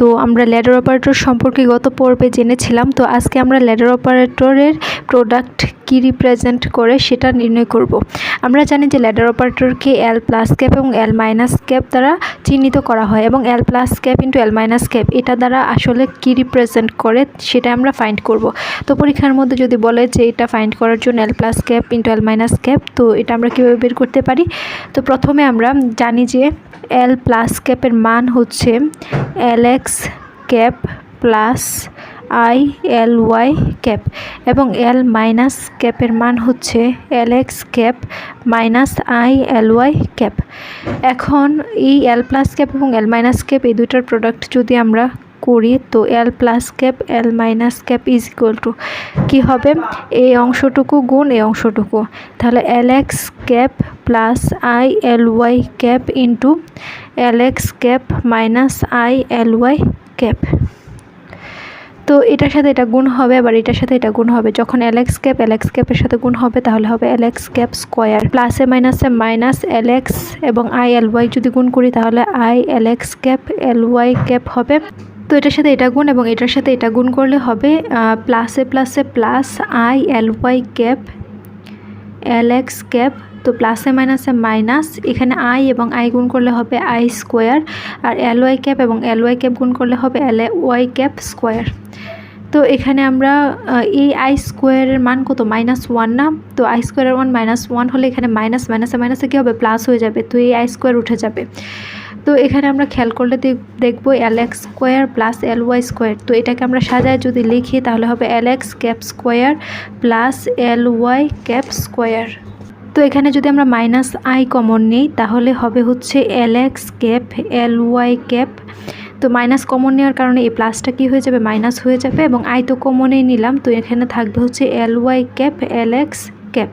তো আমরা ladder operator সম্পর্কে গত পর্বে জেনেছিলাম, তো আজকে আমরা ল্যাডার অপারেটরের প্রোডাক্ট কি রিপ্রেজেন্ট করে সেটা নির্ণয় করব। আমরা জানি যে ল্যাডার অপারেটরকে এল প্লাস ক্যাপ এবং এল মাইনাস ক্যাপ দ্বারা চিহ্নিত করা হয় এবং L plus cap into L minus cap এটা দ্বারা আসলে কি রিপ্রেজেন্ট করে সেটা আমরা ফাইন্ড করব তো পরীক্ষার মধ্যে যদি বলে যে এটা ফাইন্ড করার জন্য L plus cap into L minus cap তো এটা আমরা কীভাবে বের করতে পারি তো প্রথমে আমরা জানি যে এল প্লাস ক্যাপের মান হচ্ছে L X cap plus I L Y cap এবং এল মাইনাস ক্যাপের মান হচ্ছে L X cap minus I L Y cap. এখন এই এল প্লাস ক্যাপ এবং এল মাইনাস ক্যাপ এই দুইটার প্রোডাক্ট যদি আমরা করি, তো L plus cap L minus cap is equal to কী হবে? এই অংশটুকু গুণ এই অংশটুকু। তাহলে L X cap plus I L Y cap into L X cap minus I L Y cap তো এটার সাথে এটা গুণ হবে, আবার এটার সাথে এটা গুণ হবে। যখন এলএক্স ক্যাপ এলএক্স ক্যাপের সাথে গুণ হবে, তাহলে হবে এলএক্স ক্যাপ স্কোয়ার প্লাসে মাইনাসে মাইনাস এলএক্স এবং আই এল ওয়াই যদি গুণ করি, তাহলে I L X cap L Y cap হবে। তো এটার সাথে এটা গুণ এবং এটার সাথে এটা গুণ করলে হবে প্লাসে প্লাসে plus I L Y cap L X cap তো প্লাসে মাইনাসে মাইনাস এখানে আই এবং আই গুণ করলে হবে আই স্কোয়ার আর এল ওয়াই ক্যাপ এবং এল ওয়াই ক্যাপ গুণ করলে হবে এল ওয়াই ক্যাপ স্কোয়ার তো এখানে আমরা এই আই স্কোয়ারের মান কত? মাইনাস ওয়ান না? তো আই স্কোয়ারের ওয়ান মাইনাস ওয়ান হলে এখানে মাইনাস মাইনাসে মাইনাসে কী হবে? প্লাস হয়ে যাবে। তো এই আই স্কোয়ার উঠে যাবে। তো এখানে আমরা খেয়াল করলে দেখব L X square plus L Y square তো এটাকে আমরা সাজায় যদি লিখি, তাহলে হবে L X cap square plus L Y cap square তো এখানে যদি আমরা মাইনাস আই কমন নিই, তাহলে হবে হচ্ছে L X cap L Y cap তো মাইনাস কমন নেওয়ার কারণে এই প্লাসটা কী হয়ে যাবে? মাইনাস হয়ে যাবে এবং আই তো কমনেই নিলাম, তো এখানে থাকবে হচ্ছে L Y cap L X cap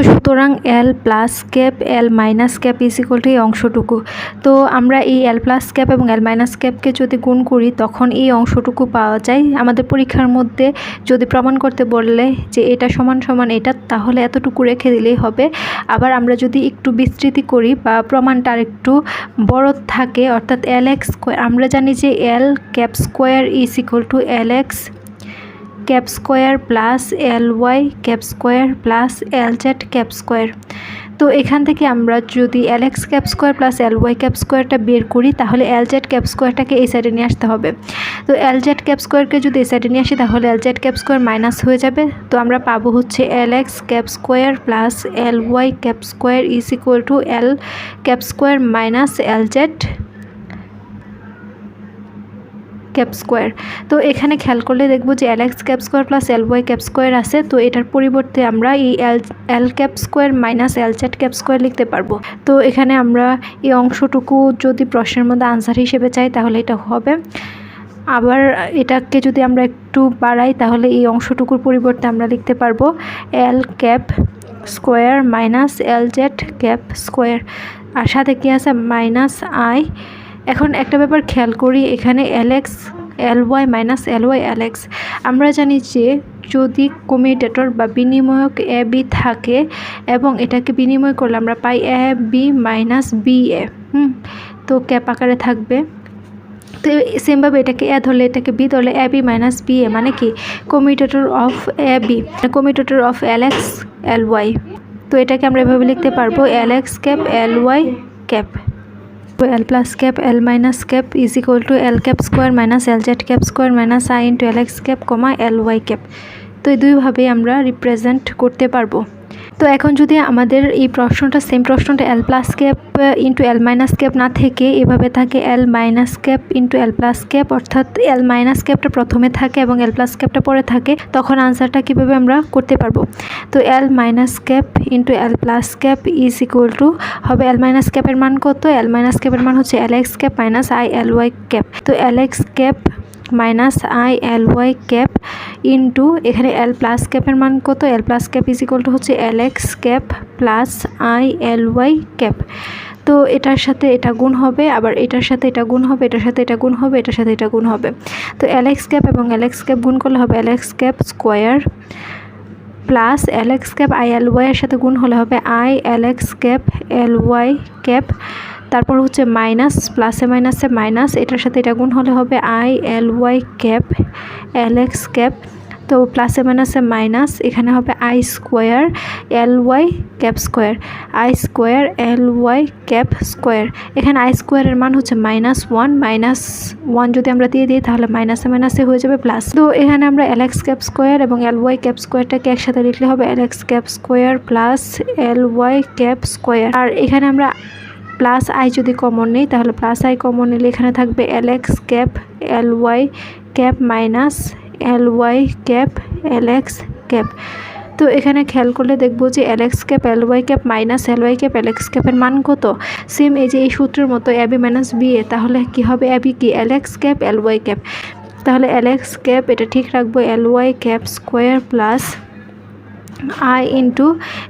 তো সুতরাং L plus cap L minus cap is equal to এই অংশটুকু। তো আমরা এই এল প্লাস ক্যাপ এবং এল মাইনাস ক্যাপকে যদি গুণ করি, তখন এই অংশটুকু পাওয়া যায়। আমাদের পরীক্ষার মধ্যে যদি প্রমাণ করতে বললে যে এটা সমান সমান এটা, তাহলে এতটুকু রেখে দিলেই হবে। আবার আমরা যদি একটু বিস্তৃতি করি বা প্রমাণটা আর একটু বড় থাকে, অর্থাৎ এল এক্স আমরা জানি যে L cap square is equal to L X cap square plus L Y cap square plus L Z cap square. তো এখান থেকে আমরা যদি L X cap square plus L Y cap স্কোয়ারটা বের করি, তাহলে এল জেড ক্যাপ স্কোয়ারটাকে এই সাইডে নিয়ে আসতে হবে। তো এল জেড ক্যাপ স্কোয়ারকে যদি এই সাইডে নিয়ে আসি, তাহলে L Z cap square minus হয়ে যাবে। তো আমরা পাবো হচ্ছে L X cap square plus L Y cap square is equal to L cap square minus L Z cap square তো এখানে খেয়াল করলে দেখব যে L X cap square plus L Y cap square আছে। তো এটার পরিবর্তে আমরা এই L L cap square minus L chat cap square লিখতে পারব। তো এখানে আমরা এই অংশটুকু যদি প্রশ্নের মধ্যে আনসার হিসেবে চাই, তাহলে এটা হবে। আবার এটাকে যদি আমরা একটু বাড়াই, তাহলে এই অংশটুকুর পরিবর্তে আমরা লিখতে পারব L cap square minus L Z cap square আর সাথে কী আছে? মাইনাস আই এখন একটা ব্যাপার খেয়াল করি, এখানে L X L Y minus L Y L X আমরা জানি যে যদি কমিউটেটর বা বিনিময়ক এ বি থাকে এবং এটাকে বিনিময় করলে আমরা পাই A B minus B A hmm? তো ক্যাপ আকারে থাকবে। তো সেমভাবে এটাকে এ ধরলে এটাকে বি ধরলে A B minus B A মানে কি? Commutator of A B commutator of L X L Y তো এটাকে আমরা এভাবে লিখতে পারব L X cap L Y cap L plus cap L minus cap is equal to L cap square minus L Z cap square minus I into L X cap comma L Y cap তো এই দুইভাবেই আমরা represent করতে পারব। তো এখন যদি আমাদের এই প্রশ্নটা সেম প্রশ্নটা L plus cap into L minus cap না থেকে এভাবে থাকে L minus cap into L plus cap অর্থাৎ এল মাইনাস ক্যাপটা প্রথমে থাকে এবং এল প্লাস ক্যাপটা পরে থাকে, তখন আনসারটা কীভাবে আমরা করতে পারব? তো L minus cap into L plus cap is equal to হবে এল মাইনাস ক্যাপের মান কত? এল মাইনাস ক্যাপের মান হচ্ছে L X cap minus I L Y cap তো L X cap minus I L Y cap into এখানে এল প্লাস ক্যাপের মান কত? L plus cap is equal হচ্ছে L X cap plus I L Y cap তো এটার সাথে এটা গুণ হবে, আবার এটার সাথে এটা গুণ হবে, এটার সাথে এটা গুণ হবে, এটার সাথে এটা গুণ হবে। তো এল এক্স ক্যাপ এবং এল এক্স ক্যাপ গুণ করলে হবে L X cap square plus L X cap I L ওয়াইয়ের সাথে গুণ হলে হবে I L X cap L Y cap তারপর হচ্ছে মাইনাস প্লাসে মাইনাসে মাইনাস, এটার সাথে এটা গুণ হলে হবে I L Y cap L X cap তো প্লাসে মাইনাসে মাইনাস, এখানে হবে I square L Y cap square I square L Y cap square এখানে আই স্কোয়ারের মান হচ্ছে মাইনাস ওয়ান মাইনাস ওয়ান যদি আমরা দিয়ে দিই, তাহলে মাইনাসে মাইনাসে হয়ে যাবে প্লাস তো এখানে আমরা এল এক্স ক্যাপ স্কোয়ার এবং এল ওয়াই ক্যাপ স্কোয়ারটাকে একসাথে লিখলে হবে L X cap square plus L Y cap square আর এখানে আমরা প্লাস আই যদি কমন নেই, তাহলে প্লাস আই কমন নিলে এখানে থাকবে L cap L Y cap minus L Y cap L cap তো এখানে খেয়াল করলে দেখব যে L cap L Y cap minus L Y cap L X ক্যাপের মান কত? সেম এই যে এই সূত্রের মতো অ্যাবি মাইনাস বি এ তাহলে কি হবে অ্যাবি কি? L cap L Y cap তাহলে এল ক্যাপ এটা ঠিক রাখব L Y cap square plus I into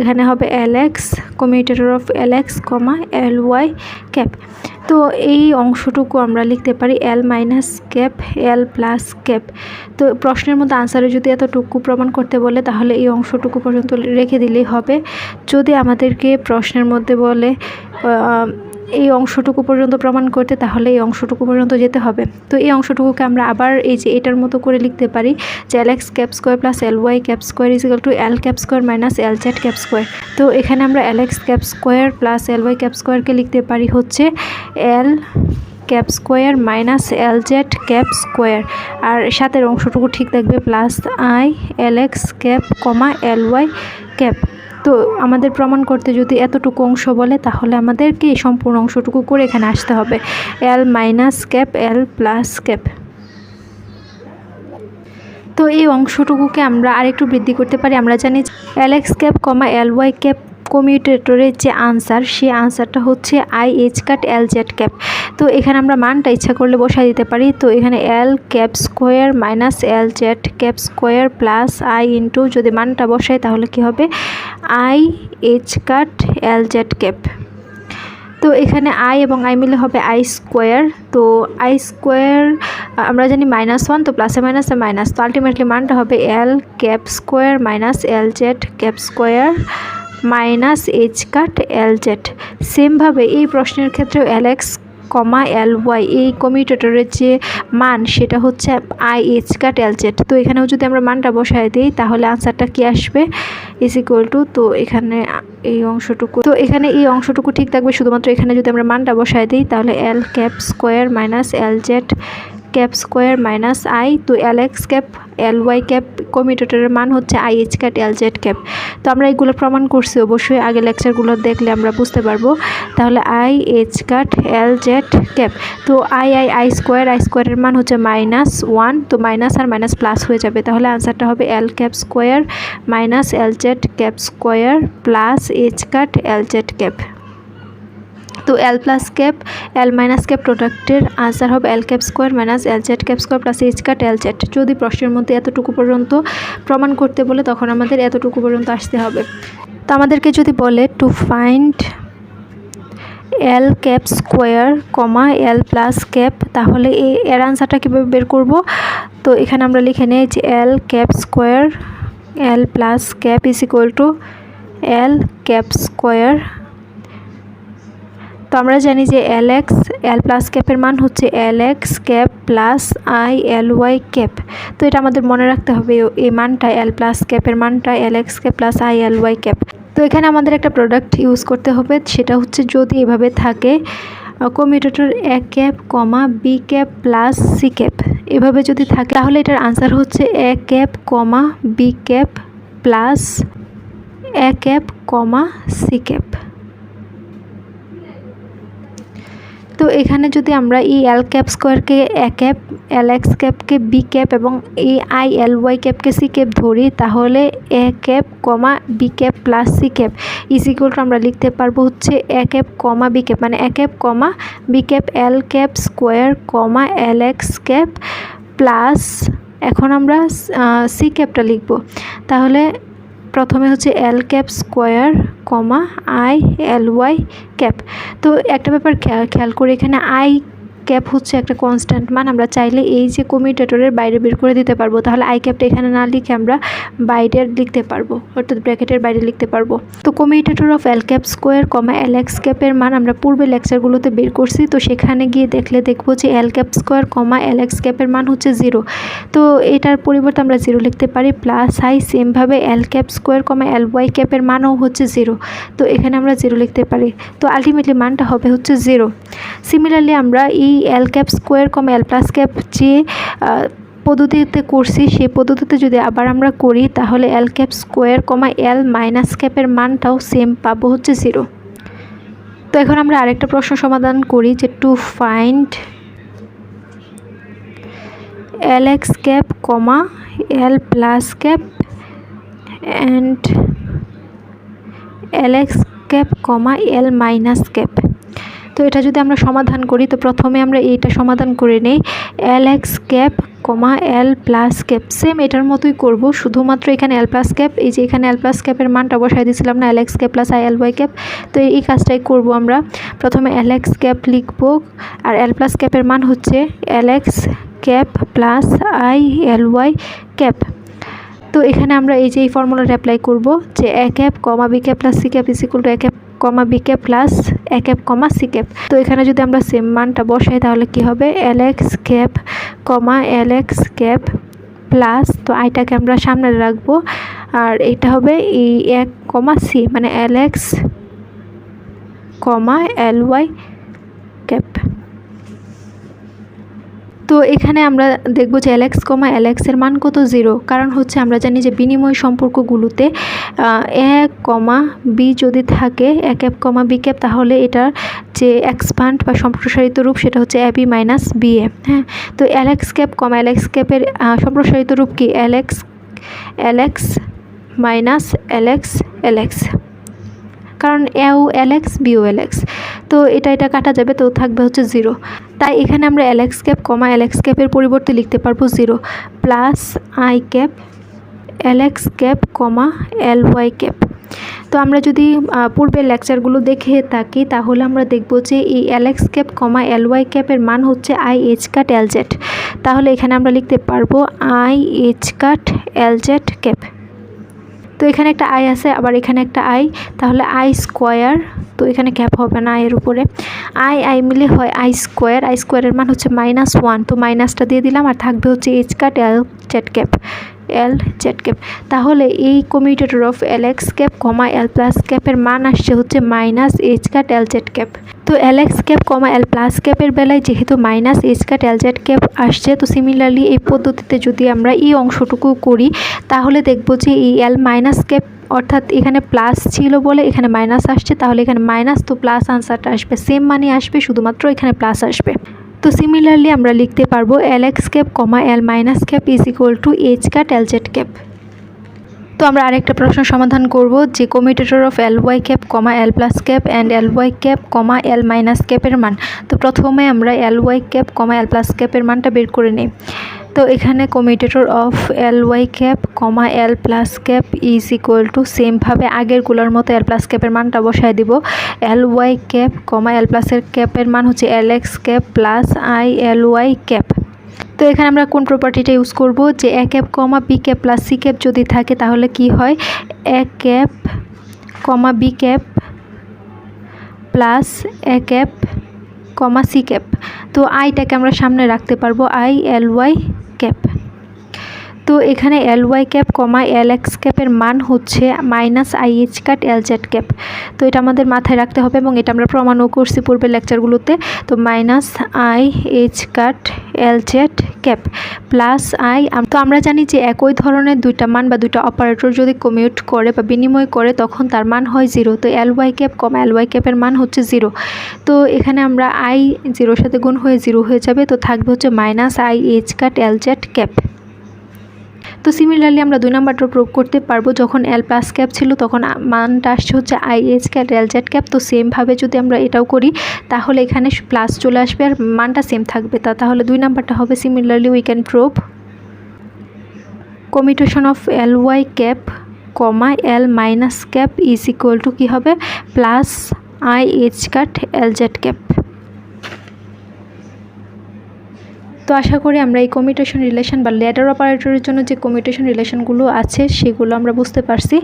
এখানে হবে X commutator of X comma L Y cap তো এই অংশটুকু আমরা লিখতে পারি L minus cap L plus cap তো প্রশ্নের মধ্যে আনসারে যদি এতটুকু প্রমাণ করতে বলে, তাহলে এই অংশটুকু পর্যন্ত রেখে দিলেই হবে। যদি আমাদেরকে প্রশ্নের মধ্যে বলে এই অংশটুকু পর্যন্ত প্রমাণ করতে তাহলে এই অংশটুকু পর্যন্ত যেতে হবে। তো এই অংশটুকুকে আমরা আবার এই যে এটার মতো করে লিখতে পারি, যে L X cap square plus L Y cap square is equal to L cap square minus L Z cap square তো এখানে আমরা L X cap square plus L Y cap স্কোয়ারকে লিখতে পারি হচ্ছে L cap square minus L Z cap square আর সাথের অংশটুকু ঠিক থাকবে plus I L X cap comma L Y cap তো আমাদের প্রমাণ করতে যদি এতটুকু অংশ বলে, তাহলে আমাদেরকে এই সম্পূর্ণ অংশটুকু করে এখানে আসতে হবে। L minus cap L plus cap তো এই অংশটুকুকে আমরা আরেকটু বৃদ্ধি করতে পারি। আমরা জানি L X cap comma L Y cap কমিউটেটরের যে আনসার সেই আনসারটা হচ্ছে I H cut L Z cap. তো এখানে আমরা মানটা ইচ্ছা করলে বসাই দিতে পারি। তো এখানে L cap square minus L Z cap square plus I into যদি মানটা বসাই তাহলে কি হবে? I H cut L Z cap. তো এখানে আই এবং আই মিলে হবে আই স্কোয়ার। তো আই স্কোয়ার, আমরা জানি মাইনাস ওয়ান, তো প্লাসে মাইনাসে মাইনাস। তো আলটিমেটলি মানটা হবে L cap square minus L Z cap square minus H cut L Z. সেমভাবে এই প্রশ্নের ক্ষেত্রেও এক্স কমা এল ওয়াই এই কমিউটেটরের যে মান, সেটা হচ্ছে I H cut L Z. তো এখানেও যদি আমরা মানটা বসায় দিই, তাহলে আনসারটা কি আসবে? ইজ ইকুয়াল টু, তো এখানে এই অংশটুকু। তো এখানে এই অংশটুকু ঠিক থাকবে। শুধুমাত্র এখানে যদি আমরা মানটা বসায় দিই, তাহলে L cap square minus L Z cap square minus I তো L X cap L Y cap কমিউটেটরের মান হচ্ছে I H cat L Z cap তো আমরা এগুলো প্রমাণ করছি, অবশ্যই আগে লেকচারগুলো দেখলে আমরা বুঝতে পারব। তাহলে I H cut L Z cap তো I I I square I স্কোয়ারের মান হচ্ছে মাইনাস ওয়ান তো মাইনাস আর মাইনাস প্লাস হয়ে যাবে। তাহলে আনসারটা হবে L cap square minus L Z cap square plus H cut L Z cap তো L plus cap L minus cap প্রোডাক্টের আনসার হবে L cap square minus L Z cap square plus H cut L Z যদি প্রশ্নের মধ্যে এতটুকু পর্যন্ত প্রমাণ করতে বলে, তখন আমাদের এতটুকু পর্যন্ত আসতে হবে। তো আমাদেরকে যদি বলে to find L cap square comma L plus cap তাহলে এর আনসারটা কীভাবে বের করব? তো এখানে আমরা লিখে নিই যে L cap square L plus cap is equal to L cap square তো আমরা জানি যে এল এক্স এল প্লাস ক্যাপের মান হচ্ছে L X cap plus I L Y cap তো এটা আমাদের মনে রাখতে হবে এই মানটা এল প্লাস ক্যাপের মানটা L X cap plus I L Y cap তো এখানে আমাদের একটা প্রোডাক্ট ইউজ করতে হবে, সেটা হচ্ছে যদি এভাবে থাকে commutator A cap comma B cap plus C cap এভাবে যদি থাকে, তাহলে এটার আনসার হচ্ছে A cap comma B cap plus A cap comma C cap তো এখানে যদি আমরা এই এল ক্যাপ স্কোয়ারকে এ ক্যাপ এল এক্স ক্যাপকে বি ক্যাপ এবং এই আই এল ওয়াই ক্যাপকে সি ক্যাপ ধরি, তাহলে A cap comma B cap plus C cap is equal আমরা লিখতে পারব হচ্ছে A cap comma B cap মানে A cap comma B cap L cap square comma L X cap plus এখন আমরা সি ক্যাপটা লিখব। তাহলে প্রথমে হচ্ছে L cap square comma I L Y cap তো একটা ব্যাপার খেয়াল খেয়াল করে এখানে আই ক্যাপ হচ্ছে একটা কনস্ট্যান্ট মান, আমরা চাইলে এই যে কমিউটেটরের বাইরে বের করে দিতে পারব, তাহলে আই ক্যাপটা এখানে না লিখে আমরা বাইরের লিখতে পারব, অর্থাৎ ব্র্যাকেটের বাইরে লিখতে পারব। তো commutator of L cap square comma L X ক্যাপের মান আমরা পূর্বে লেকচারগুলোতে বের করছি, তো সেখানে গিয়ে দেখলে দেখব যে L cap square comma L X ক্যাপের মান হচ্ছে জিরো তো এটার পরিবর্তে আমরা জিরো লিখতে পারি প্লাস আই সেমভাবে L cap square comma L Y ক্যাপের মানও হচ্ছে জিরো তো এখানে আমরা জিরো লিখতে পারি। তো আলটিমেটলি মানটা হবে হচ্ছে জিরো সিমিলারলি আমরা এই L cap square comma L plus cap যে পদ্ধতিতে করছি, সেই পদ্ধতিতে যদি আবার আমরা করি, তাহলে L cap square comma L minus ক্যাপের মানটাও সেম পাবো হচ্ছে জিরো তো এখন আমরা আরেকটা প্রশ্ন সমাধান করি, যে to find L X cap comma L plus cap and L X cap comma L minus cap তো এটা যদি আমরা সমাধান করি, তো প্রথমে আমরা এইটা সমাধান করে নেই। L X cap comma L plus cap same এটার মতোই করব। শুধুমাত্র এখানে এল প্লাস ক্যাপ এই যে এখানে এল প্লাস ক্যাপের মানটা বসাই দিয়েছিলাম না L X cap plus I L Y cap তো এই কাজটাই করব আমরা। প্রথমে এল এক্স ক্যাপ লিখব, আর এল প্লাস ক্যাপের মান হচ্ছে L X cap plus I L Y cap তো এখানে আমরা এই যে এই ফর্মুলাটা অ্যাপ্লাই করব, যে A cap comma B cap plus C cap is equal to A cap comma B cap plus A cap comma C cap. তো এখানে যদি আমরা সেম মানটা বসাই, তাহলে কি হবে? L X cap comma L cap plus, তো আইটাকে আমরা সামনে রাখব। আর এটা হবে এই এক কমা সি মানে X comma L Y cap. তো এখানে আমরা দেখব যে এলেক্স কমা এলেক্সের মান কত জিরো কারণ হচ্ছে আমরা জানি যে বিনিময় সম্পর্কগুলোতে এক কমা বি যদি থাকে, এক এফ কমা বি ক্যাপ তাহলে এটার যে এক্সপান্ড বা সম্প্রসারিত রূপ সেটা হচ্ছে বি মাইনাস বি এ হ্যাঁ? তো এলেক্স ক্যাপ কমা এলেক্স ক্যাপের সম্প্রসারিত রূপ কি? L X L X minus L X L X কারণ এও এলেক্স বিও এলেক্স তো এটা এটা কাটা যাবে, তো থাকবে হচ্ছে জিরো। তাই এখানে আমরা এলেক্স ক্যাপ কমা এলেক্স ক্যাপের পরিবর্তে লিখতে পারব zero. Plus I cap L X cap comma L Y cap. তো আমরা যদি পূর্বের লেকচারগুলো দেখে থাকি, তাহলে আমরা দেখব যে এই L X cap comma L Y ক্যাপের মান হচ্ছে I H cut L Z. তাহলে এখানে আমরা লিখতে পারব I H cut L Z cap. তো এখানে একটা আই আছে, আবার এখানে একটা আই তাহলে আই স্কোয়ার তো এখানে ক্যাপ হবে না আয়ের উপরে। আই আই মিলে হয় আই স্কোয়ার আই স্কোয়ারের মান হচ্ছে মাইনাস ওয়ান তো মাইনাসটা দিয়ে দিলাম আর থাকবে হচ্ছে H cut L Z cap L Z cap তাহলে এই commutator of L X cap comma L plus ক্যাপের মান আসছে হচ্ছে minus H cut L Z cap তো L X cap comma L plus ক্যাপের বেলায়, যেহেতু minus H cut L cap আসছে, তো সিমিলারলি এই পদ্ধতিতে যদি আমরা এই অংশটুকু করি, তাহলে দেখব যে এই এল মাইনাস ক্যাপ অর্থাৎ এখানে প্লাস ছিল বলে এখানে মাইনাস আসছে, তাহলে এখানে মাইনাস তো প্লাস আনসারটা আসবে। সেম মানি আসবে, শুধুমাত্র এখানে প্লাস আসবে। তো সিমিলারলি আমরা লিখতে পারব L X cap comma L minus cap is equal to H cut L Z cap তো আমরা আরেকটা প্রশ্ন সমাধান করব যে commutator of L Y cap comma L plus cap and L Y cap comma L minus ক্যাপের মান। তো প্রথমে আমরা L Y cap comma L plus ক্যাপের মানটা বের করে নিই। তো এখানে commutator of L Y cap comma L plus cap is equal to সেমভাবে আগেরগুলোর মতো এল প্লাস ক্যাপের মানটা বসায় দিব। এল ওয়াই ক্যাপ কমা এল প্লাসের ক্যাপের মান হচ্ছে L X cap plus I L Y cap তো এখানে আমরা কোন প্রপার্টিটা ইউজ করব? যে A cap comma B cap plus C cap যদি থাকে তাহলে কি হয়? A cap comma B cap plus A cap comma C cap তো আইটাকে আমরা সামনে রাখতে পারব আই এল ওয়াই ক্যাপ তো এখানে L Y cap comma L X ক্যাপের মান হচ্ছে minus I H cut L Z cap তো এটা আমাদের মাথায় রাখতে হবে এবং এটা আমরা প্রমাণও করছি পূর্বের লেকচারগুলোতে তো minus I H cut L Z cap plus I তো আমরা জানি যে একই ধরনের দুইটা মান বা দুইটা অপারেটর যদি কমিউট করে বা বিনিময় করে, তখন তার মান হয় জিরো তো L Y cap comma L Y ক্যাপের মান হচ্ছে জিরো তো এখানে আমরা আই জিরোর সাথে গুণ হয়ে জিরো হয়ে যাবে। তো থাকবে হচ্ছে minus I H cut L Z cap. তো সিমিলারলি আমরা দুই নাম্বারটা প্রুভ করতে পারব, যখন এল প্লাস ক্যাপ ছিল তখন মানটা আসছে হচ্ছে I H cap L Z cap তো সেমভাবে যদি আমরা এটাও করি, তাহলে এখানে প্লাস চলে আসবে আর মানটা সেম থাকবে। তা, তাহলে দুই নাম্বারটা হবে similarly we can prove commutation of L Y cap comma L minus cap is equal to কী হবে? Plus I H cut L Z cap তো আশা করি আমরা এই কমিউটেশন রিলেশন বা লেটার অপারেটরের জন্য যে কমিউটেশন রিলেশনগুলো আছে, সেগুলো আমরা বুঝতে পারছি।